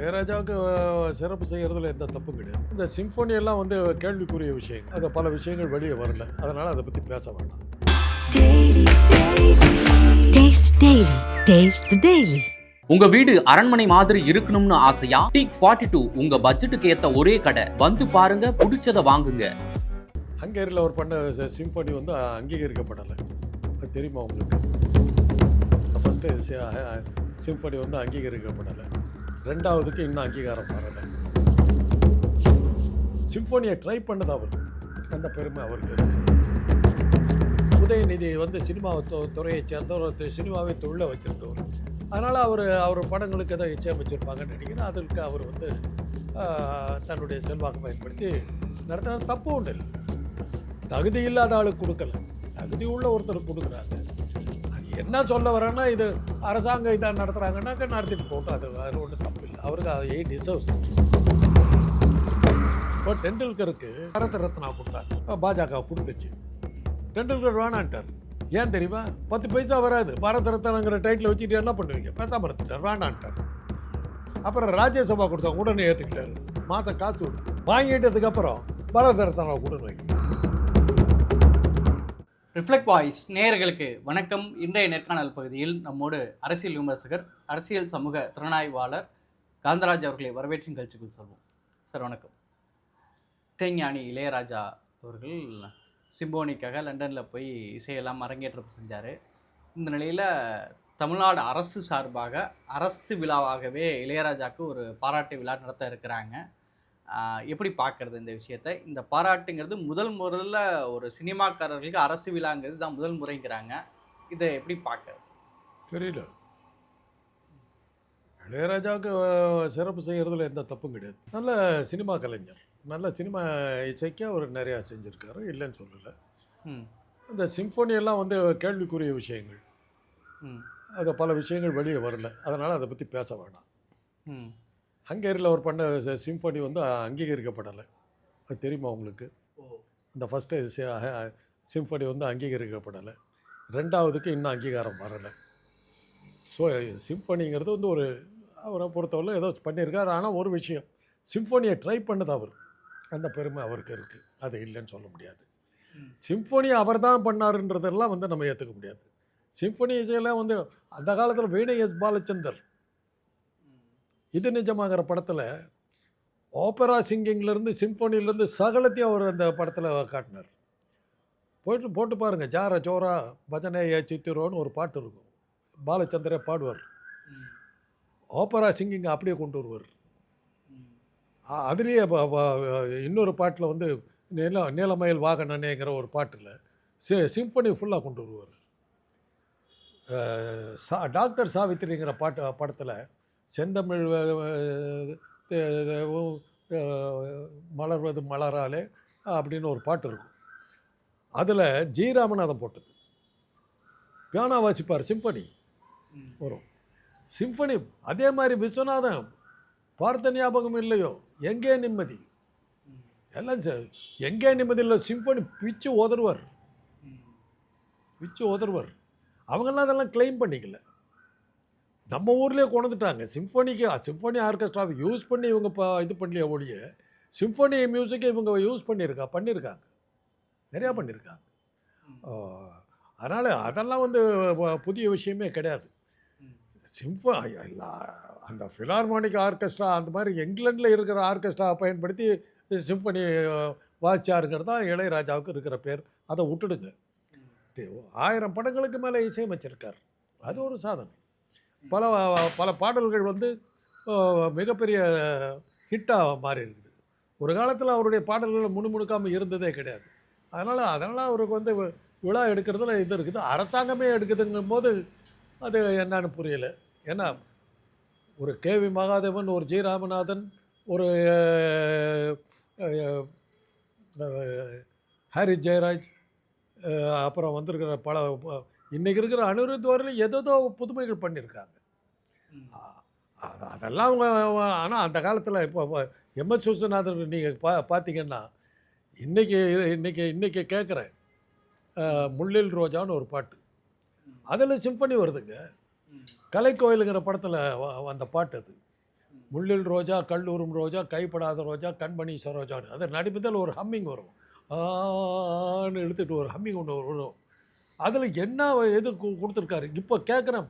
இளையராஜாவுக்கு சிறப்பு செய்கிறதுல எந்த தப்பும் கிடையாது. இந்த சிம்பொனி எல்லாம் வந்து கேள்விக்குரிய விஷயங்கள் அது பல விஷயங்கள் வெளியே வரல. அதனால் அதை பற்றி பேச வேண்டாம். உங்க வீடு அரண்மனை மாதிரி இருக்கணும்னு ஆசையா? டீக் ஃபார்ட்டி டூ உங்க பட்ஜெட்டுக்கு ஏத்த ஒரே கடை. வந்து பாருங்க பிடிச்சத வாங்குங்க. ஹங்கேரியில் அவர் பண்ண சி- சிம்பொனி வந்து அங்கீகரிக்கப்படலை. அது தெரியுமா உங்களுக்கு? ஃபஸ்ட்டு சிம்பொனி வந்து அங்கீகரிக்கப்படலை. ரெண்டாவதுக்கு இன்னும் அங்கீகாரம் தரலை. சிம்ஃபோனியை ட்ரை பண்ணது அவர். அந்த பெருமை அவருக்கு உதயநிதி வந்து சினிமா துறையை சேர்ந்தவர் சினிமாவை தொழில வச்சிருந்தவர். அதனால் அவர் அவர் படங்களுக்கு ஏதோ இசையமைச்சிருப்பாங்கன்னு நினைக்கிறேன். அதற்கு அவர் வந்து தன்னுடைய செல்வாக்கு பயன்படுத்தி நடத்தின தப்பு உண்டு இல்லை. தகுதி இல்லாத ஆளுக்கு கொடுக்கல. தகுதி உள்ள ஒருத்தருக்கு கொடுக்குறாங்க. என்ன சொல்ல வரேன்னா இது அரசாங்கம் இதாக நடத்துகிறாங்கன்னாக்க நடத்திட்டு போட்டோம் அது வேறு ஒன்றும் தப்பு இல்லை. அவருக்கு அது எயிட் டிசர்வ்ஸ் இப்போ டெண்டுல்கருக்கு பாரத ரத்னா கொடுத்தாங்க பாஜக கொடுத்துச்சு. டெண்டுல்கர் வேணான்ட்டார். ஏன் தெரியுமா? பத்து பைசா வராது. பாரத ரத்னாங்கிற டைட்டில் வச்சுட்டு என்ன பண்ணுவீங்க? பேசாம இருந்துட்டார் வேணான்ட்டார். அப்புறம் ராஜ்யசபா கொடுத்தாங்க உடனே ஏற்றுக்கிட்டாரு மாதம் காசு கொடுத்து. வாங்கிட்டதுக்கப்புறம் பாரத ரத்னாவை கொடுன்னு ரிஃப்ளெக்ட் வாய்ஸ் நேயர்களுக்கு வணக்கம். இன்றைய நேர்காணல் பகுதியில் நம்மோடு அரசியல் விமர்சகர் அரசியல் சமூக திறனாய்வாளர் காந்தராஜ் அவர்களை வரவேற்று நிகழ்ச்சிக்குள் சொல்வோம். சார் வணக்கம். இசைஞானி இளையராஜா அவர்கள் சிம்போனிக்காக லண்டனில் போய் இசையெல்லாம் அரங்கேற்றம் செஞ்சார். இந்த நிலையில் தமிழ்நாடு அரசு சார்பாக அரசு விழாவாகவே இளையராஜாவுக்கு ஒரு பாராட்டு விழா நடத்த இருக்கிறாங்க. எப்படி பார்க்கறது இந்த விஷயத்தை? இந்த பாராட்டுங்கிறது முதல் முறையில் ஒரு சினிமாக்காரர்களுக்கு அரசு விழாங்கிறது தான் முதல் முறைங்கிறாங்க. இதை எப்படி பார்க்கறது? தெரியல. இளையராஜாவுக்கு சிறப்பு செய்கிறதுல எந்த தப்பும் கிடையாது. நல்ல சினிமா கலைஞர். நல்ல சினிமா இசைக்கு அவர் நிறையா செஞ்சுருக்காரு. இல்லைன்னு சொல்லலை. ம். இந்த சிம்பொனி எல்லாம் வந்து கேள்விக்குரிய விஷயங்கள். அது பல விஷயங்கள் வெளியே வரல. அதனால் அதை பற்றி பேச வேண்டாம் ம். ஹங்கேரியில் அவர் பண்ண சி- சிம்பொனி வந்து அங்கீகரிக்கப்படலை. அது தெரியுமா உங்களுக்கு? இந்த ஃபஸ்ட்டு சிம்பொனி வந்து அங்கீகரிக்கப்படலை. ரெண்டாவதுக்கு இன்னும் அங்கீகாரம் வரலை. ஸோ சிம்பொனிங்கிறது வந்து ஒரு அவரை பொறுத்தவரை ஏதோ பண்ணியிருக்காரு. ஆனால் ஒரு விஷயம். சிம்பொனியை ட்ரை பண்ணது அவர். அந்த பெருமை அவருக்கு இருக்குது அது இல்லைன்னு சொல்ல முடியாது. ம். சிம்பொனி அவர் தான் பண்ணாருன்றதெல்லாம் வந்து நம்ம ஏற்றுக்க முடியாது. சிம்பொனி இசையெல்லாம் வந்து அந்த காலத்தில் வீணை எஸ் பாலச்சந்தர் இது நிஜமாகிற படத்தில் ஓப்பரா சிங்கிங்லேருந்து சிம்ஃபோனிலேருந்து சகலத்தையும் அவர் அந்த படத்தில் காட்டினார். போயிட்டு போட்டு பாருங்கள் ஜார ஜோரா பஜனை சித்திரோன்னு ஒரு பாட்டு இருக்கும். பாலச்சந்திரே பாடுவார். ஓப்பரா சிங்கிங் அப்படியே கொண்டு வருவார். அதுலேயே இன்னொரு பாட்டில் வந்து நீல நீலமயில் வாகனனேங்கிற ஒரு பாட்டில் சி சிம்ஃபனி ஃபுல்லாக கொண்டு வருவார். சா டாக்டர் சாவித்திரிங்கிற பாட்டு படத்தில் செந்தமிழ் மலர்வது மலராலே அப்படின்னு ஒரு பாட்டு இருக்கும். அதில் ஜி ராமநாதன் போட்டது. பியானோ வாசிப்பார் சிம்பனி ம். வரும். சிம்பனி அதே மாதிரி விஸ்வநாதன் பார்த்த ஞாபகம் இல்லையோ எங்கே நிம்மதி? எல்லாம் எங்கே நிம்மதி இல்லை சிம்பனி பிச்சு உதறுவார் ம். பிச்சு உதறுவார் அவங்கெல்லாம் அதெல்லாம் க்ளைம் பண்ணிக்கல. நம்ம ஊர்லேயே கொண்டுட்டாங்க சிம்பனிக்கு சிம்பனி ஆர்கெஸ்ட்ராவை யூஸ் பண்ணி இவங்க இப்போ இது பண்ணலையே ஒழிய சிம்பனி மியூசிக்கை இவங்க யூஸ் பண்ணியிருக்கா பண்ணியிருக்காங்க. நிறையா பண்ணியிருக்காங்க. அதனால் அதெல்லாம் வந்து புதிய விஷயமே கிடையாது. எல்லா அந்த ஃபிலார்மானிக் ஆர்கெஸ்ட்ரா அந்த மாதிரி இங்கிலாண்டில் இருக்கிற ஆர்கெஸ்ட்ரா பயன்படுத்தி சிம்பனி வாசிச்சாருங்கிறது தான் இளையராஜாவுக்கு இருக்கிற பேர். அதை விட்டுடுங்க. ஆயிரம் படங்களுக்கு மேலே இசையமைச்சிருக்கார். அது ஒரு சாதனை. பல பல பாடல்கள் வந்து மிகப்பெரிய ஹிட்டாக மாறி இருக்குது ஒரு காலத்தில் அவருடைய பாடல்கள் முணுமுணுக்காமல் இருந்ததே கிடையாது. அதனால் அதனால் அவருக்கு வந்து விழா எடுக்கிறதுல இது இருக்குது. அரசாங்கமே எடுக்குதுங்கும் போது அது என்னன்னு புரியல. ஏன்னா ஒரு கேவி மகாதேவன் ஒரு ஜி ராமநாதன் ஒரு ஹரி ஹாரி ஜெயராஜ் அப்புறம் வந்திருக்கிற பல இன்றைக்கி இருக்கிற அனுருத் வரையிலும் ஏதேதோ புதுமைகள் பண்ணியிருக்காங்க. அதெல்லாம் அவங்க ஆனால் அந்த காலத்தில் இப்போ எம்எஸ் விஸ்வநாதன் நீங்கள் பா பார்த்தீங்கன்னா இன்றைக்கி இன்றைக்கி இன்றைக்கி கேட்குறேன் முள்ளில் ரோஜான்னு ஒரு பாட்டு. அதில் சிம்பனி வருதுங்க. கலைக்கோயிலுங்கிற படத்தில் வந்த பாட்டு அது. முள்ளில் ரோஜா கல்லூரும் ரோஜா கைப்படாத ரோஜா கண்மணி சரோஜான்னு அது நடிப்பதில் ஒரு ஹம்மிங் வரும். ஆன்னு எடுத்துகிட்டு ஒரு ஹம்மிங் ஒன்று வரும். அதில் என்ன எது கொடுத்துருக்காரு? இப்போ கேட்குறேன்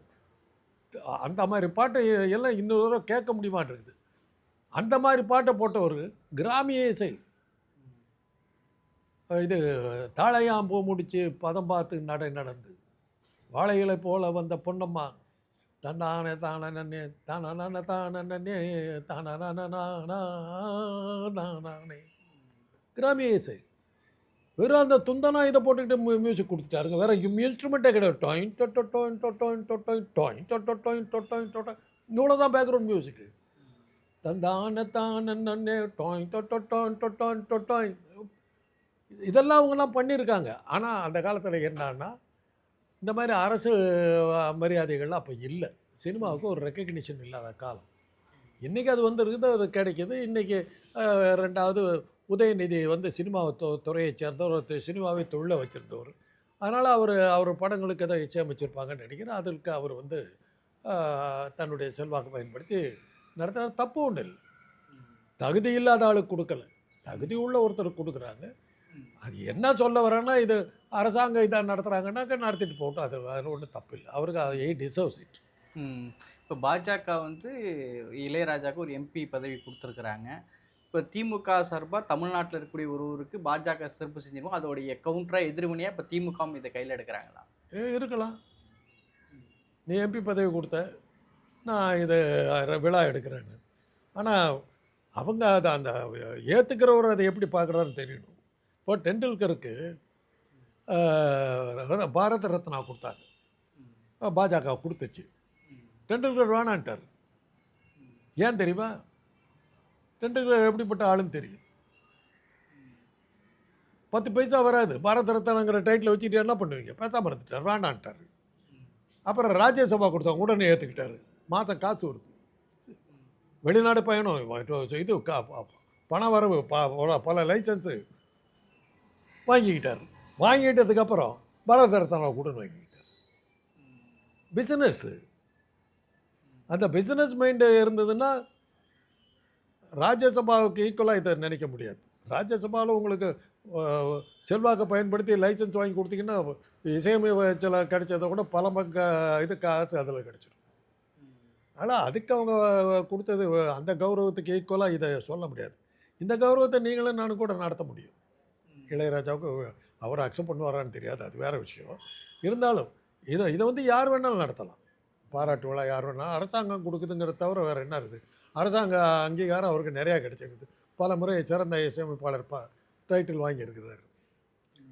அந்த மாதிரி பாட்டை எல்லாம் இன்னொரு தடவை கேட்க முடியுமாட்டிருக்குது அந்த மாதிரி பாட்டை போட்டவர் கிராமிய இசை இது தாழையாம் பூ முடிச்சு பதம் பார்த்து நடை நடந்து. வாழைகளை போல வந்த பொன்னம்மா தன்னானே தானே தானே தானே தானே கிராமிய இசை வெறும் அந்த துந்தனா இதை போட்டுக்கிட்டு மியூசிக் கொடுத்துட்டாருங்க. வேறு இன்ஸ்ட்ருமெண்ட்டே கிடையாது. டொயின் டொட்டோ டொயின் டொட்டோயின் டொட்டோயின் டொயின் டொட்டோ டொயின் டொட்டோயின் டொட்டோ இவ்வளோ தான் பேக்ரவுண்ட் மியூசிக்கு தந்தான தானே டொயின் டொட்டோ டொயின் டொட்டோயின் டொட்டோயின் இதெல்லாம் அவங்கெல்லாம் பண்ணியிருக்காங்க. ஆனால் அந்த காலத்தில் என்னன்னா இந்த மாதிரி அரசு மரியாதைகள்லாம் அப்போ இல்லை. சினிமாவுக்கு ஒரு ரெக்கக்னிஷன் இல்லாத காலம். இன்றைக்கி அது வந்துருக்குது அது கிடைக்கிது. இன்றைக்கி ரெண்டாவது உதயநிதி வந்து சினிமாவை து துறையை சேர்ந்தவர் சினிமாவை தொழில வச்சுருந்தவர். அதனால் அவர் அவர் படங்களுக்கு எதாவது இசையமைச்சிருப்பாங்கன்னு நினைக்கிறேன். அதற்கு அவர் வந்து தன்னுடைய செல்வாக்கு பயன்படுத்தி நடத்துகிற தப்பு ஒன்றும் இல்லை. தகுதி இல்லாத ஆளுக்கு கொடுக்கல. தகுதி உள்ள ஒருத்தருக்கு கொடுக்குறாங்க. அது என்ன சொல்ல வரேன்னா இது அரசாங்கம் இதாக நடத்துகிறாங்கன்னாக்க நடத்திட்டு போகட்டும். அது அதில் ஒன்றும் தப்பு இல்லை. அவருக்கு அது எயிட் டிசர்வ்ஸ் இட் இப்போ பாஜக வந்து இளையராஜாவுக்கு ஒரு எம்பி பதவி கொடுத்துருக்குறாங்க. இப்போ திமுக சார்பாக தமிழ்நாட்டில் இருக்கக்கூடிய ஒருவருக்கு பாஜக சிறப்பு செஞ்சிருக்கோம். அதோடைய கவுண்டராக எதிர்வினையாக இப்போ திமுகவும் இதை கையில் எடுக்கிறாங்களா? ஏ இருக்கலாம். நீ எம்பி பதவி கொடுத்த நான் இது விழா எடுக்கிறேன்னு. ஆனால் அவங்க அதை அந்த ஏற்றுக்கிறவர் அதை எப்படி பார்க்குறாருன்னு தெரியணும். இப்போ டெண்டுல்கருக்கு பாரத ரத்னா கொடுத்தாங்க. அஹ், பாஜக கொடுத்துச்சு. டெண்டுல்கர் வேணான்ட்டார். ஏன் தெரியுமா? டெண்டுல்கர் எப்படிப்பட்ட ஆளுன்னு தெரியும். பத்து பைசா வராது. பாரத ரத்னங்கிற டைட்டில் வச்சுட்டு என்ன பண்ணுவீங்க? பேசாமல் இருந்துட்டார் வேண்டான்ட்டார் அப்புறம் ராஜ்யசபா கொடுத்தவங்க உடனே ஏற்றுக்கிட்டாரு மாதம் காசு வருது. வெளிநாடு பயணம் இது- இது கா- பண வரவு பல- பல லைசன்ஸு வாங்கிக்கிட்டார். வாங்கிட்டதுக்கப்புறம் பாரத ரத்னா கூட வாங்கிக்கிட்டார். பிஸ்னஸ்ஸு அந்த பிஸ்னஸ் மைண்டு இருந்ததுன்னா ராஜ்யசபாவுக்கு ஈக்குவலாக இதை நினைக்க முடியாது. ராஜ்யசபாவில் உங்களுக்கு செல்வாக்கை பயன்படுத்தி லைசன்ஸ் வாங்கி கொடுத்தீங்கன்னா இசையமைச்சல கிடைச்சதை கூட பல மக்க இது காசு அதில் கிடச்சிடும் ஆனால் அதுக்கு அவங்க கொடுத்தது அந்த கௌரவத்துக்கு ஈக்குவலாக இதை சொல்ல முடியாது. இந்த கௌரவத்தை நீங்களும் நானும் கூட நடத்த முடியும். இளையராஜாவுக்கு அவர் அக்செப்ட் பண்ணுவாரான்னு தெரியாது அது வேறு விஷயம். இருந்தாலும் இதை இதை வந்து யார் வேணாலும் நடத்தலாம். பாராட்டு விழா யார் வேணாலும் அரசாங்கம் கொடுக்குதுங்கிறத தவிர வேறு என்ன இருக்குது? அரசாங்க அங்கீகாரம் அவருக்கு நிறையா கிடைச்சிருக்குது. பல முறை சிறந்த இசையமைப்பாளர் ப டைட்டில் வாங்கியிருக்கிறார்.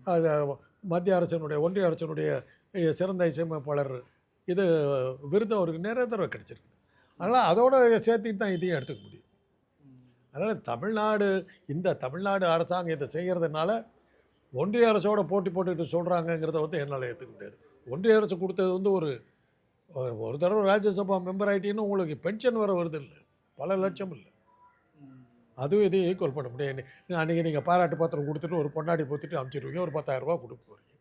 அது மத்திய அரசினுடைய ஒன்றிய அரசினுடைய சிறந்த இசையமைப்பாளர் இது விருது அவருக்கு நிறைய தடவை கிடைச்சிருக்கு அதனால் அதோட சேர்த்துக்கிட்டு தான் இதையும் எடுத்துக்க முடியும். அதனால் தமிழ்நாடு இந்த தமிழ்நாடு அரசாங்கம் இதை செய்கிறதுனால ஒன்றிய அரசோட போட்டி போட்டுக்கிட்டு சொல்கிறாங்கங்கிறத வந்து என்னால் ஏற்றுக்க முடியாது. ஒன்றிய அரசு கொடுத்தது வந்து ஒரு ஒரு- ஒரு தடவை ராஜ்யசபா மெம்பர் ஆகிட்டீங்கன்னா உங்களுக்கு பென்ஷன் வர வருது இல்லை. பல லட்சம் இல்லை. அதுவும் இதையும் ஈக்குவல் பண்ண முடியாது அன்றைக்கி நீங்கள் பாராட்டு பத்திரம் கொடுத்துட்டு ஒரு பொன்னாடி போத்துட்டு அமுச்சிடுவீங்க ஒரு பத்தாயிரரூபா கொடுக்க போகிறீங்க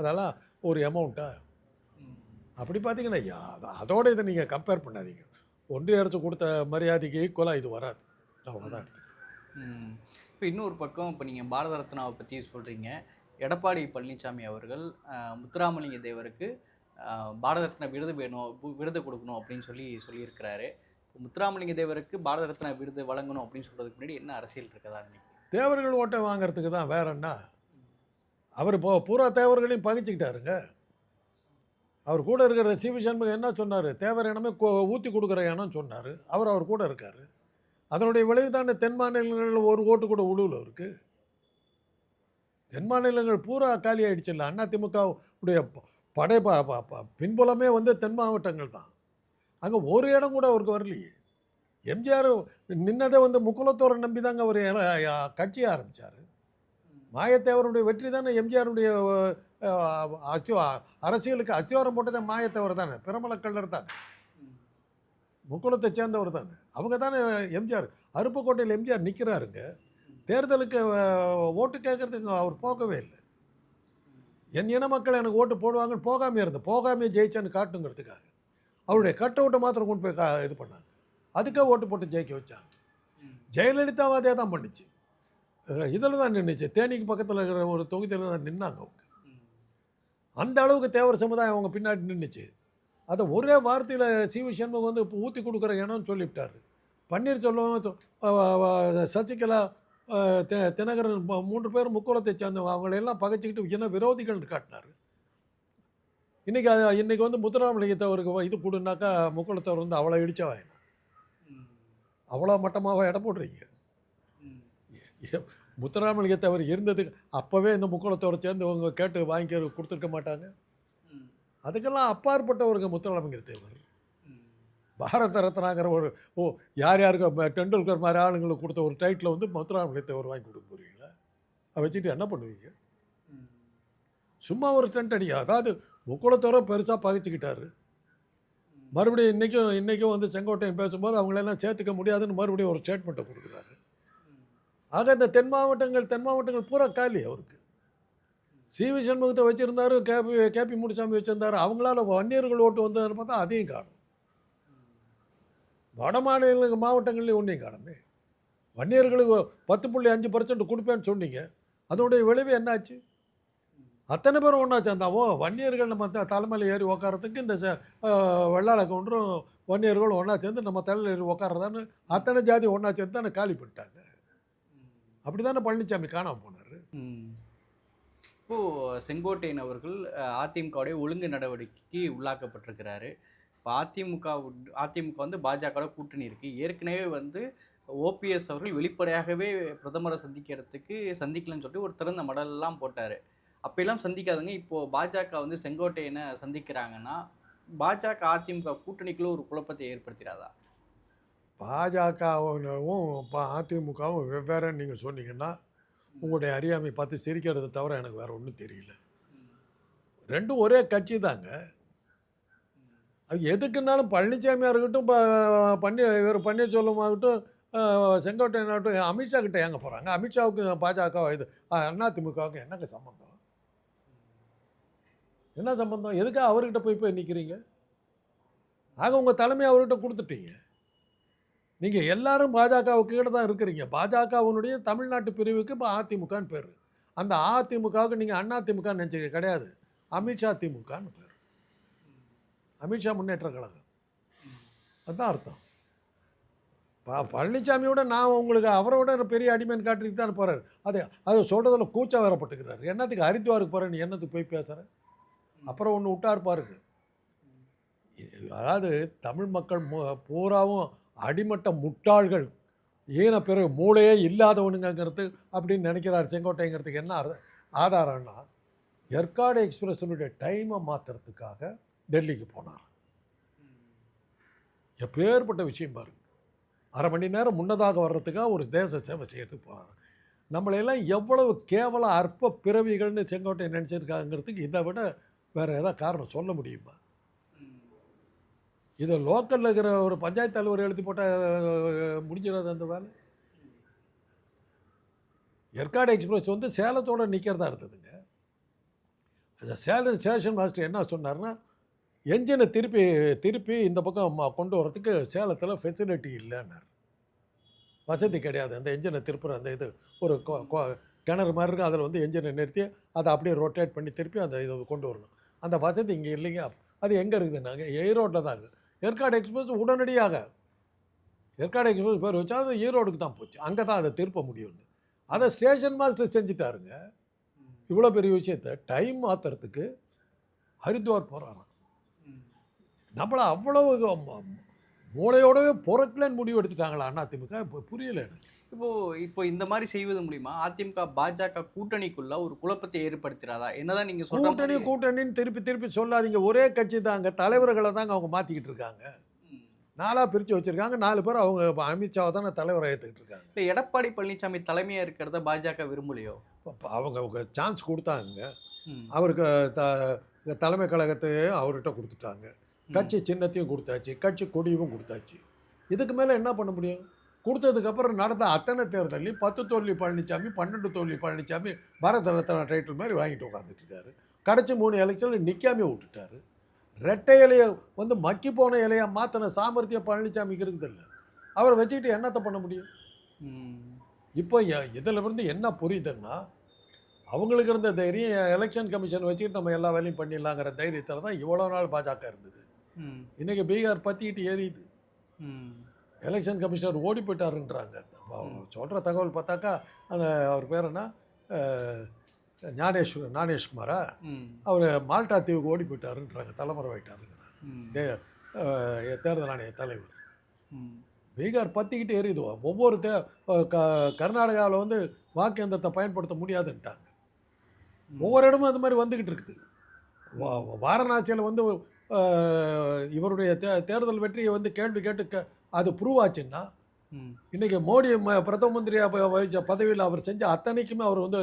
அதெல்லாம் ஒரு அமௌண்ட்டா அப்படி பார்த்தீங்கன்னா அதோட இதை நீங்கள் கம்பேர் பண்ணாதீங்க. ஒன்றிய அரசு கொடுத்த மரியாதைக்கு ஈக்குவலாக இது வராது. அவ்வளோதான் இப்போ இன்னொரு பக்கம் இப்போ நீங்கள் பாரத ரத்னாவை பற்றி சொல்கிறீங்க எடப்பாடி பழனிசாமி அவர்கள் முத்துராமலிங்க தேவருக்கு பாரத ரத்னா விருது வேணும் விருது கொடுக்கணும் அப்படின்னு சொல்லி சொல்லியிருக்கிறாரு. முத்துராமலிங்க தேவருக்கு பாரத ரத்னா விருது வழங்கணும் அப்படின்னு சொல்கிறதுக்கு முன்னாடி என்ன அரசியல் இருக்கதா நினைக்கிறீங்க தேவர்கள் ஓட்டை வாங்குறதுக்கு தான் வேற என்ன? அவர் இப்போ பூரா தேவர்களையும் பகிச்சுக்கிட்டாருங்க. அவர் கூட இருக்கிற சிவி சண்முகம் என்ன சொன்னார்? தேவர் இனமே ஊற்றி கொடுக்குற இனம் சொன்னார். அவர் அவர் கூட இருக்கார். அதனுடைய விளைவு தானே தென் மாநிலங்களில் ஒரு ஓட்டு கூட உழுவில் இருக்குது தென் மாநிலங்கள் பூரா காலி ஆயிடுச்சு இல்லை. அண்ணா உடைய படை ப- ப- ப- பின்புலமே வந்து தென் மாவட்டங்கள் தான். அங்கே ஒரு இடம் கூட அவருக்கு வரலையே. எம்ஜிஆர் நின்னதை வந்து முக்குலத்தோரை நம்பி தாங்க அவர் கட்சியை ஆரம்பித்தார் மாயத்தேவருடைய வெற்றி தானே எம்ஜிஆருடைய அஸ்தி அரசியலுக்கு அஸ்திவாரம் போட்டதே மாயத்தேவர் தானே பிரமலக்கல்லர் தானே. முக்குளத்தை சேர்ந்தவர் தானே. அவங்க தானே எம்ஜிஆர் அருப்புக்கோட்டையில் எம்ஜிஆர் நிற்கிறாருங்க தேர்தலுக்கு ஓட்டு கேட்கறதுக்கு அவர் போகவே இல்லை. என் இன மக்கள் எனக்கு ஓட்டு போடுவாங்கன்னு போகாமே இருந்தேன். போகாமே ஜெயிச்சேன்னு காட்டுங்கிறதுக்காக. அவருடைய கட் அவுட்டை மாத்திரம் கொண்டு போய் கா இது பண்ணாங்க. அதுக்கே ஓட்டு போட்டு ஜெயிக்க வச்சாங்க. ஜெயலலிதாவும் அதே தான் பண்ணிச்சு. இதில் தான் நின்றுச்சு தேனிக்கு பக்கத்தில் இருக்கிற ஒரு தொகுதியில் தான் நின்னாங்க அவங்க. அந்த அளவுக்கு தேவர் சமுதாயம் அவங்க பின்னாடி நின்றுச்சு அதை ஒரே வார்த்தையில் சிவி சண்முகம் வந்து இப்போ ஊற்றி கொடுக்குற இடம்னு சொல்லிவிட்டாரு. பன்னீர்செல்வம் செல்வம் சசிகலா தெ- தினகரன் மூன்று பேர் முக்கோலத்தை சேர்ந்தவங்க. அவங்களையெல்லாம் பகைச்சிக்கிட்டு இன விரோதிகள் காட்டினார். இன்றைக்கி இன்றைக்கி வந்து முத்துராமலிங்கத்தவருக்கு இது கொடுனாக்கா முக்கோலத்தவர் வந்து அவ்வளோ இடிச்சவாயினா அவ்வளோ மட்டமாக எடை போடுறீங்க? முத்துராமலிங்கத்தவர் இருந்ததுக்கு அப்போவே இந்த முக்கோலத்தவரை சேர்ந்து அவங்க கேட்டு வாங்கிக்க கொடுத்துருக்க மாட்டாங்க. அதுக்கெல்லாம் அப்பாற்பட்டவருங்க முத்துராமலிங்க தேவர் பாரத ரத்னாங்கிற ஒரு ஓ யார் யாருக்கு டெண்டுல்கர் மாதிரி ஆளுங்களுக்கு கொடுத்த ஒரு டைட்டில் வந்து முத்துராமலிங்க தேவர் வாங்கி கொடுக்க போறீங்களா? அதை வச்சுட்டு என்ன பண்ணுவீங்க? சும்மா ஒரு ஸ்டண்ட் அடிக்க அதாவது முக்குளத்தவரை பெருசாக பகைச்சிக்கிட்டார். மறுபடியும் இன்றைக்கும் இன்றைக்கும் வந்து செங்கோட்டையன் பேசும்போது அவங்களெல்லாம் சேர்த்துக்க முடியாதுன்னு மறுபடியும் ஒரு ஸ்டேட்மெண்ட்டை கொடுக்குறாரு. ஆக இந்த தென் மாவட்டங்கள் தென் மாவட்டங்கள் பூரா காலி அவருக்கு. சி. வி. சண்முகத்தை வச்சுருந்தாரு கேபி கேபி முனிசாமி வச்சுருந்தாரு. அவங்களால வன்னியர்கள் ஓட்டு வந்ததுன்னு பார்த்தா அதையும் காணும். வட மாநில மாவட்டங்கள்லேயும் ஒன்றையும் காணுமே. வன்னியர்களுக்கு பத்து புள்ளி அஞ்சு பர்சன்ட் கொடுப்பேன்னு சொன்னீங்க. அதோடைய விளைவு என்னாச்சு? அத்தனை பேரும் ஒன்றா சேர்ந்தாவோ வன்னியர்கள் நம்ம த- தலைமையில் ஏறி உக்காரத்துக்கு இந்த வெள்ளாள கவுண்டரும் வன்னியர்களும் ஒன்றா சேர்ந்து நம்ம தலையில் ஏறி உக்காரதான்னு அத்தனை ஜாதி ஒன்றா சேர்ந்து தானே காலி பண்ணிட்டாங்க. அப்படி தானே பழனிசாமி காணாமல் போனார் இப்போது செங்கோட்டையன் அவர்கள் அதிமுகவுடைய ஒழுங்கு நடவடிக்கைக்கு உள்ளாக்கப்பட்டிருக்கிறாரு. இப்போ அதிமுக உட்- அதிமுக வந்து பாஜகவோட கூட்டணி இருக்குது ஏற்கனவே வந்து ஓபிஎஸ் அவர்கள் வெளிப்படையாகவே பிரதமரை சந்திக்கிறதுக்கு சந்திக்கலன்னு சொல்லிட்டு ஒரு திறந்த மடலெலாம் போட்டார். அப்பெல்லாம் சந்திக்காதுங்க. இப்போ பாஜக வந்து செங்கோட்டையனை சந்திக்கிறாங்கன்னா பாஜக அதிமுக கூட்டணிக்குள்ள ஒரு குழப்பத்தை ஏற்படுத்திடாதா? பாஜகவும் அதிமுகவும் வெவ்வேறுன்னு நீங்கள் சொன்னீங்கன்னா உங்களுடைய அறியாமை பார்த்து சிரிக்கிறதை தவிர எனக்கு வேறு ஒன்றும் தெரியல. ரெண்டும் ஒரே கட்சி தாங்க. அது எதுக்குன்னாலும் பழனிசாமியாக இருக்கட்டும் ப- பன்னீர் இவர் பன்னீர்செல்வம் ஆகட்டும் செங்கோட்டையன் ஆகட்டும் அமித்ஷா கிட்ட எங்கே போகிறாங்க அமித்ஷாவுக்கு பாஜக இது அதிமுகவுக்கு என்னங்க சம்மந்தம் என்ன சம்பந்தம்? எதுக்காக அவர்கிட்ட போய் போய் நிற்கிறீங்க ஆக உங்கள் தலைமையை அவர்கிட்ட கொடுத்துட்டீங்க. நீங்கள் எல்லாரும் பாஜகவுக்கு கீழே தான் இருக்கிறீங்க. பாஜகவினுடைய தமிழ்நாட்டு பிரிவுக்கு இப்போ அதிமுகன்னு பேர். அந்த அதிமுகவுக்கு நீங்கள் அண்ணா திமுகன்னு நினச்சிக்க கிடையாது. அமித்ஷா திமுகன்னு பேர். அமித்ஷா முன்னேற்ற கழகம். அதுதான் அர்த்தம். ப பழனிசாமியோட நான் உங்களுக்கு அவரை விட பெரிய அடிமைன்னு காட்டுறதுக்கு தான் போகிறார் அது அது சொல்கிறதுல கூச்சம் வரப்பட்டுக்கிறார் என்னத்துக்கு ஹரித்வாருக்கு போகிறேன்னு என்னத்துக்கு போய் பேசுகிறேன் அப்புறம் ஒன்று விட்டார் பாருங்க. அதாவது தமிழ் மக்கள் பூராவும் அடிமட்ட முட்டாள்கள். ஏன பிறகு மூளையே இல்லாதவனுங்கிறது அப்படின்னு நினைக்கிறார் செங்கோட்டைங்கிறதுக்கு என்ன ஆதாரம்னா ஏற்காடு எக்ஸ்பிரஸினுடைய டைமை மாற்றுறதுக்காக டெல்லிக்கு போனார். எப்பேற்பட்ட விஷயம் பாருங்க. அரை மணி நேரம் முன்னதாக வர்றதுக்காக ஒரு தேச சேவை செய்யறதுக்கு போனார். நம்மளையெல்லாம் எவ்வளவு கேவல அற்ப பிறவிகள்னு செங்கோட்டை நினச்சிருக்காங்கிறதுக்கு இதை விட வேறு ஏதாவது காரணம் சொல்ல முடியுமா? இதை லோக்கலில் இருக்கிற ஒரு பஞ்சாயத்து தலைவர் எழுதி போட்டால் முடிஞ்சிடாது அந்த வேலை? ஏற்காடு எக்ஸ்பிரஸ் வந்து சேலத்தோட நிற்கிறதா இருந்ததுங்க. அந்த சேலம் ஸ்டேஷன் மாஸ்டர் என்ன சொன்னார்னா என்ஜினை திருப்பி திருப்பி இந்த பக்கம் கொண்டு வரத்துக்கு சேலத்தில் ஃபெசிலிட்டி இல்லைன்னார். வசதி கிடையாது. அந்த என்ஜினை திருப்புற அந்த இது ஒரு கொ- கிணறு மாதிரி இருக்கும். அதில் வந்து என்ஜினை நிறுத்தி அதை அப்படியே ரொட்டேட் பண்ணி திருப்பி அந்த இதை கொண்டு வரணும். அந்த வசதி இங்கே இல்லைங்க அது எங்கே இருக்குதுன்னாங்க ஈரோட்டில் தான் இருக்குது. ஏற்காடு எக்ஸ்பிரஸ் உடனடியாக ஏற்காடு எக்ஸ்பிரஸ் பேர் வச்சா அது ஈரோடுக்கு தான் போச்சு. அங்கே தான் அதை திருப்ப முடியும்னு. அதை ஸ்டேஷன் மாஸ்டர் செஞ்சுட்டாருங்க. இவ்வளோ பெரிய விஷயத்த டைம் மாற்றுறதுக்கு ஹரித்வார் போகிறாராம் நம்மளை அவ்வளவு மூளையோடவே பொறக்கலன்னு முடிவு எடுத்துட்டாங்களா அதிமுக இப்போ புரியல எனக்கு. இப்போ இப்போ இந்த மாதிரி செய்வது மூலியமா அதிமுக பாஜக கூட்டணிக்குள்ள ஒரு குழப்பத்தை ஏற்படுத்திடாதா என்னதான் நீங்க சொல்ற கூட்டணி கூட்டணின்னு திருப்பி திருப்பி சொல்லாதீங்க. ஒரே கட்சி தாங்க தலைவர்களை தாங்க அவங்க மாற்றிக்கிட்டு இருக்காங்க. நாலாக பிரித்து வச்சுருக்காங்க. நாலு பேர் அவங்க அமித்ஷாவை தானே தலைவரை ஏற்றுக்கிட்டு இருக்காங்க. இல்ல எடப்பாடி பழனிசாமி தலைமையா இருக்கிறத பாஜக விரும்பலையோ? அவங்க அவங்க சான்ஸ் கொடுத்தாங்க. அவருக்கு த தலைமை கழகத்தையும் அவர்கிட்ட கொடுத்துட்டாங்க. கட்சி சின்னத்தையும் கொடுத்தாச்சு. கட்சி கொடியும் கொடுத்தாச்சு. இதுக்கு மேலே என்ன பண்ண முடியும்? கொடுத்ததுக்கப்புறம் நடந்த அத்தனை தேர்தலையும் பத்து தோல்வி பழனிசாமி பன்னெண்டு தோல்வி பழனிசாமி பாரத ரத்னா டைட்டில் மாதிரி வாங்கிட்டு உட்காந்துட்டு இருக்காரு கடைசி மூணு எலெக்ஷனில் நிற்காமே விட்டுட்டாரு ரெட்டை இலையை வந்து மக்கி போன இலையை மாற்றின சாமர்த்தியம் பழனிசாமிக்கு இருக்குது இல்லை அவரை வச்சுக்கிட்டு என்னத்தை பண்ண முடியும். இப்போ இதுல இருந்து என்ன புரியுதுன்னா அவங்களுக்கு இருந்த தைரியம் எலெக்ஷன் கமிஷன் வச்சுக்கிட்டு நம்ம எல்லா வேலையும் பண்ணிடலாங்கிற தைரியத்தில் தான் இவ்வளோ நாள் பாஜக இருந்தது ம். இன்னைக்கு பீகார் பற்றிக்கிட்டு ஏறியுது ம். எலெக்ஷன் கமிஷனர் ஓடி போயிட்டாருன்றாங்க. சொல்கிற தகவல் பார்த்தாக்கா அந்த அவர் பேர் என்ன? ஞானேஷ் ஞானேஷ்குமாரா. அவர் மால்டா தீவுக்கு ஓடி போயிட்டாருன்றாங்க தலைமுறை அஹ், தேர்தல் ஆணைய தலைவர். பீகார் பற்றிக்கிட்டு எரியுது. ஒவ்வொரு தே க கர்நாடகாவில் வந்து வாக்கு எந்திரத்தை பயன்படுத்த முடியாதுன்ட்டாங்க. ஒவ்வொரு இடமும் அது மாதிரி வந்துக்கிட்டு இருக்குது. வாரணாசியில் வந்து இவருடைய தே தேர்தல் வெற்றியை வந்து கேள்வி கேட்டு க அது ப்ரூவ் ஆச்சுன்னா. இன்றைக்கி மோடி பிரதம மந்திரியாக வகிச்ச பதவியில் அவர் செஞ்ச அத்தனைக்குமே அவர் வந்து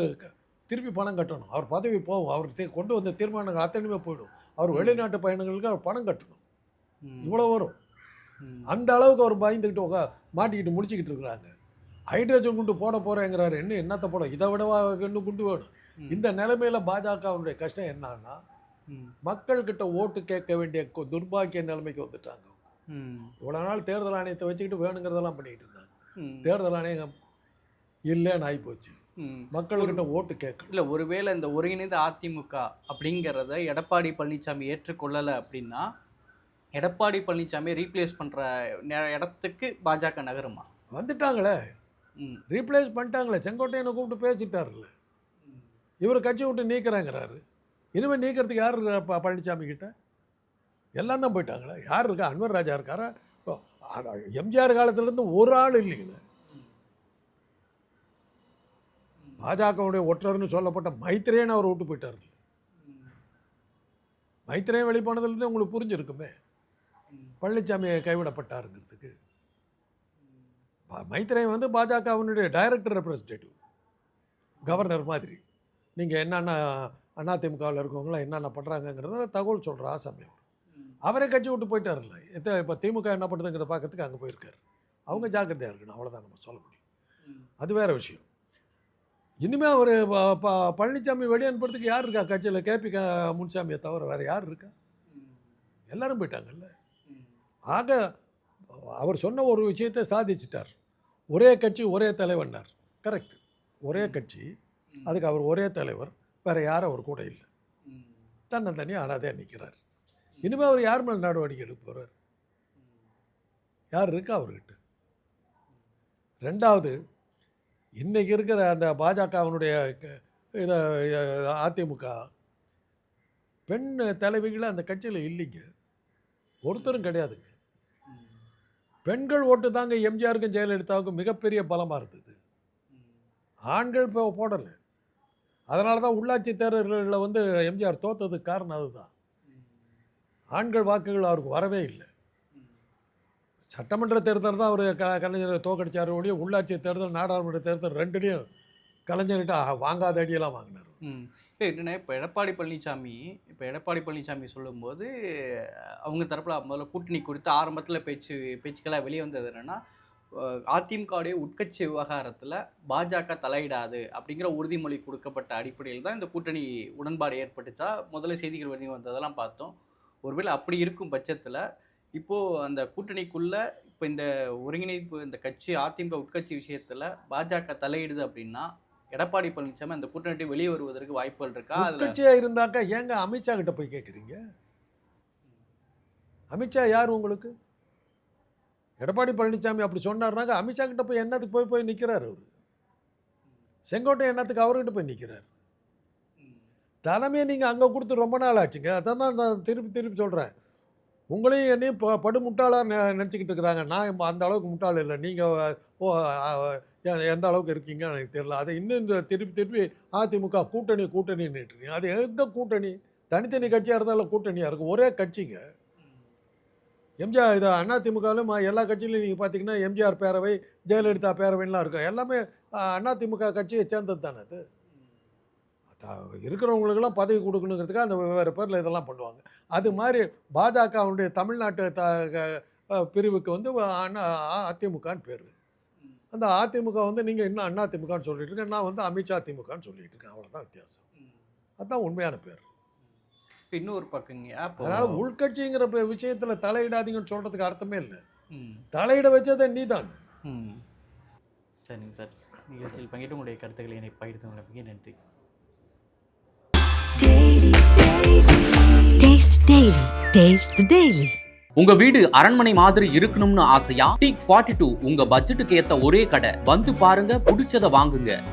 திருப்பி பணம் கட்டணும் அவர் பதவி போகும் அவர் தீ- கொண்டு வந்த தீர்மானங்கள் அத்தனையுமே போயிடும் அவர் வெளிநாட்டு பயணங்களுக்கு அவர் பணம் கட்டணும். இவ்வளோ வரும். அந்த அளவுக்கு அவர் பயந்துக்கிட்டு உக்கா மாட்டிக்கிட்டு முடிச்சுக்கிட்டு இருக்கிறாங்க ஹைட்ரஜன் குண்டு போட போகிறேங்கிறாரு இன்னும் என்னத்தை போட இதை விடவா இன்னும் குண்டு வேணும். இந்த நிலைமையில பாஜகவுடைய கஷ்டம் என்னன்னா. மக்கள்கிட்ட ஓட்டு கேட்க வேண்டிய துர்பாக்கிய நிலைமைக்கு வந்துட்டாங்க. இவ்வளோ நாள் தேர்தல் ஆணையத்தை வச்சுக்கிட்டு வேணுங்கிறதெல்லாம் பண்ணிக்கிட்டு இருந்தாங்க. ம். தேர்தல் ஆணையம் இல்லைன்னு ஆகிப்போச்சு ம். மக்கள்கிட்ட ஓட்டு கேட்கணும். இல்ல ஒருவேளை இந்த ஒருங்கிணைந்த அதிமுக அப்படிங்கிறத எடப்பாடி பழனிசாமி ஏற்றுக்கொள்ளலை அப்படின்னா எடப்பாடி பழனிசாமி ரீப்ளேஸ் பண்ற நே- இடத்துக்கு பாஜக நகருமா? வந்துட்டாங்களே. ம். ரீப்ளேஸ் பண்ணிட்டாங்களே. செங்கோட்டையனை கூப்பிட்டு பேசிட்டாருல்ல. இவர் கட்சி விட்டு நீக்கிறேங்கிறாரு. இனிமேல் நீக்கிறதுக்கு யார் பழனிசாமி கிட்ட? எல்லாம் தான் போயிட்டாங்களே. யார் இருக்கா? அன்வர் ராஜா இருக்காரா? இப்போ, எம்ஜிஆர் காலத்துலேருந்து ஒரு ஆள் இல்லைங்க பாஜகவுடைய ஒற்றர்னு சொல்லப்பட்ட மைத்திரேன்னு அவர் விட்டு போயிட்டார். மைத்திரேயன் வெளிப்பானதுலேருந்து உங்களுக்கு புரிஞ்சிருக்குமே. பழனிசாமி கைவிடப்பட்டாருங்கிறதுக்கு. ப- வந்து பாஜகவினுடைய டைரக்டர் ரெப்ரசன்டேட்டிவ் கவர்னர் மாதிரி. நீங்கள் என்னென்ன அதிமுகவில் இருக்கவங்களாம் என்னென்ன பண்ணுறாங்கங்கிறத தகவல் சொல்கிற ஆசாமி அவர். அவரே கட்சி விட்டு போயிட்டார்ல எத்த இப்போ திமுக என்ன பண்ணுதுங்கிறத பார்க்கறதுக்கு அங்கே போயிருக்காரு. அவங்க ஜாக்கிரதையாக இருக்கணும். அவ்வளோதான் நம்ம சொல்ல முடியும். அது வேற விஷயம். இனிமே அவர் பழனிசாமி வெளியே அனுப்புறதுக்கு யார் இருக்கா? கட்சியில் கேபி க. முன்சாமியை தவிர வேறு யார் இருக்கா? எல்லாரும் போயிட்டாங்கல்ல. ஆக அவர் சொன்ன ஒரு விஷயத்தை சாதிச்சிட்டார். ஒரே கட்சி ஒரே தலைவன்னார். கரெக்ட் ஒரே கட்சி. அதுக்கு அவர் ஒரே தலைவர். வேற யாரும் அவர் கூட இல்லை. தன்னந்தனியாக அனாதையாக நிற்கிறார் இனிமேல் அவர் யார் மேல் நடவடிக்கை எடுக்க போகிறார் யார் இருக்கா அவர்கிட்ட? ரெண்டாவது இன்றைக்கி இருக்கிற அந்த பாஜகவினுடைய இதை அதிமுக பெண் தலைவிகளை அந்த கட்சியில் இல்லைங்க. ஒருத்தரும் கிடையாதுங்க. பெண்கள் ஓட்டு தாங்க எம்ஜிஆருக்கும் ஜெயலலிதாவுக்கும் மிகப்பெரிய பலமாக இருந்தது. ஆண்கள் இப்போ போடலை. அதனால தான் உள்ளாட்சி தேர்தல்களில் வந்து எம்ஜிஆர் தோத்ததுக்கு காரணம் அதுதான். ஆண்கள் வாக்குகள் அவருக்கு வரவே இல்லை. சட்டமன்ற தேர்தல் தான் அவர் க கலைஞரை தோக்கடிச்சார் ஒழிய உள்ளாட்சி தேர்தல் நாடாளுமன்ற தேர்தல் ரெண்டுலேயும் கலைஞர்கிட்ட வாங்காத அடியெல்லாம் வாங்கினார். இப்போ என்னென்ன இப்போ எடப்பாடி பழனிசாமி இப்போ எடப்பாடி பழனிசாமி சொல்லும்போது அவங்க தரப்பில் முதல்ல கூட்டணி குறித்து ஆரம்பத்தில் பேச்சு பேச்சுக்களாக வெளியே வந்தது என்னென்னா அதிமுகவுடைய உட்கட்சி விவகாரத்தில் பாஜக தலையிடாது அப்படிங்கிற உறுதிமொழி கொடுக்கப்பட்ட அடிப்படையில் தான் இந்த கூட்டணி உடன்பாடு ஏற்பட்டுச்சா முதல்ல செய்திகள் வெளியே வந்ததெல்லாம் பார்த்தோம். ஒருவேளை அப்படி இருக்கும் பட்சத்தில் இப்போது அந்த கூட்டணிக்குள்ளே இப்போ இந்த ஒருங்கிணைப்பு இந்த கட்சி அதிமுக உட்கட்சி விஷயத்தில் பாஜக தலையிடுது அப்படின்னா எடப்பாடி பழனிசாமி அந்த கூட்டணி வெளியே வருவதற்கு வாய்ப்புகள் இருக்கா? உட்கட்சியாக இருந்தாக்கா ஏங்க அமித்ஷா கிட்ட போய் கேட்குறீங்க அமித்ஷா யார் உங்களுக்கு? எடப்பாடி பழனிசாமி அப்படி சொன்னார்னாக்க அமித்ஷா கிட்ட போய் என்னத்துக்கு போய் போய் நிற்கிறார் அவர்? செங்கோட்டை என்னத்துக்கு அவர்கிட்ட போய் நிற்கிறார் தலைமையை நீங்கள் அங்கே கொடுத்து ரொம்ப நாள் ஆச்சுங்க. அதான் தான் நான் திருப்பி திருப்பி சொல்கிறேன் உங்களையும் என்னையும் ப படு முட்டாளாக நெ நினச்சிக்கிட்டு இருக்கிறாங்க. நான் அந்த அளவுக்கு முட்டாள் இல்லை. நீங்கள் ஓ எந்த அளவுக்கு இருக்கீங்கன்னு எனக்கு தெரியல. அதை இன்னும் இந்த திருப்பி திருப்பி அதிமுக கூட்டணி கூட்டணின்னு இருக்கீங்க அது எந்த கூட்டணி? தனித்தனி கட்சியாக இருந்தாலும் கூட்டணியாக இருக்கும். ஒரே கட்சிங்க. எம்ஜிஆர் இது அதிமுகவிலும் எல்லா கட்சியிலையும் நீங்கள் பார்த்தீங்கன்னா எம்ஜிஆர் பேரவை ஜெயலலிதா பேரவைலாம் இருக்கும். எல்லாமே அதிமுக கட்சியை சேர்ந்தது தானே அது? இருக்கிறவங்களுக்கெல்லாம் பதவி கொடுக்கணுங்கிறதுக்காக அந்த வேறு பேரில் இதெல்லாம் பண்ணுவாங்க. அது மாதிரி பாஜகவுடைய தமிழ்நாட்டு த பிரிவுக்கு வந்து அண்ணா அதிமுகன்னு பேர். அந்த அதிமுக வந்து நீங்கள் இன்னும் அண்ணா திமுகன்னு சொல்லிட்டு இருக்கேன் நான் வந்து அமித்ஷா திமுகன்னு சொல்லிட்டு இருக்கேன். அவ்வளோதான் வித்தியாசம். அதுதான் உண்மையான பேர். இன்னொரு பக்கங்க அதனால் உள்கட்சிங்கிற விஷயத்துல தலையிடாதீங்கன்னு சொல்கிறதுக்கு அர்த்தமே இல்லை. தலையிட வச்சதை நீ தான் சரிங்க சார். நிகழ்ச்சியில் பங்கிட்டு உங்களுடைய கருத்துக்களை என்னை பகிர்ந்து நன்றி. டேஸ்ட் டெய்லி டேஸ்ட் டெய்லி உங்க வீடு அரண்மனை மாதிரி இருக்கணும்னு ஆசையா? டீக் ஃபார்ட்டி டூ உங்க பட்ஜெட்டுக்கு ஏத்த ஒரே கடை. வந்து பாருங்க பிடிச்சத வாங்குங்க.